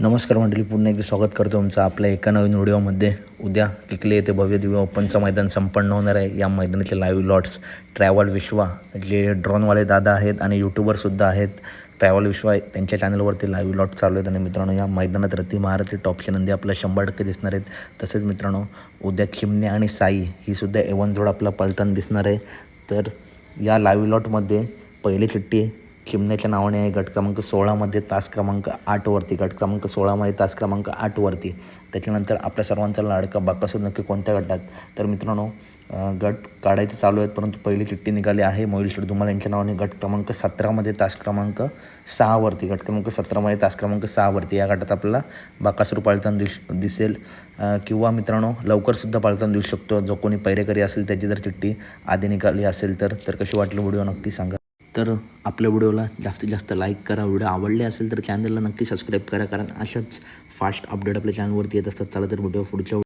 नमस्कार मंडळी पुन्हा एकदा स्वागत करतो तुमचं आपल्या एका नवीन व्हिडिओमध्ये. उद्या किकले येथे भव्य दिव्य ओपनचं मैदान संपन्न होणार आहे. या मैदानाचे लाईव्ह लॉट्स ट्रॅव्हल विश्वा जे ड्रोनवाले दादा आहेत आणि यूट्यूबरसुद्धा आहेत ट्रॅव्हल विश्वा आहे त्यांच्या चॅनलवरती लाईव्ह लॉट चालू आहेत. आणि मित्रांनो या मैदानात रती महारथी टॉपची नंदी आपल्या शंभर टक्के दिसणार आहेत. तसेच मित्रांनो उद्या चिमणे आणि साई ही सुद्धा एवन जोड आपला पलटण दिसणार आहे. तर या लाईव्ह लॉटमध्ये पहिली चिठ्ठी चिमण्याच्या नावाने आहे गट क्रमांक सोळामध्ये तास क्रमांक आठवरती गट क्रमांक सोळामध्ये तास क्रमांक आठवरती त्याच्यानंतर आपल्या सर्वांचा लाडका बाकासूर नक्की कोणत्या गटात? तर मित्रांनो गट काढायचे चालू आहेत परंतु पहिली चिठ्ठी निघाली आहे. मोहिल शेड यांच्या नावाने गट क्रमांक सतरामध्ये तास क्रमांक सहावरती गट क्रमांक सतरामध्ये तास क्रमांक सहावरती या गटात आपल्याला बाकासूर पाळताना दिस दिसेल. किंवा मित्रांनो लवकरसुद्धा पाळताना दिसू शकतो. जो कोणी पैरेकरी असेल त्याची जर चिठ्ठी आधी निघाली असेल तर तर कशी वाटली? व्हिडिओ नक्की सांगा. तर आपल्या व्हिडिओला जास्तीत जास्त लाईक करा. व्हिडिओ आवडले असेल तर चॅनलला नक्की सबस्क्राईब करा. कारण अशाच फास्ट अपडेट आपल्या चॅनलवरती येत असतात. चला तर व्हिडिओ पुढच्या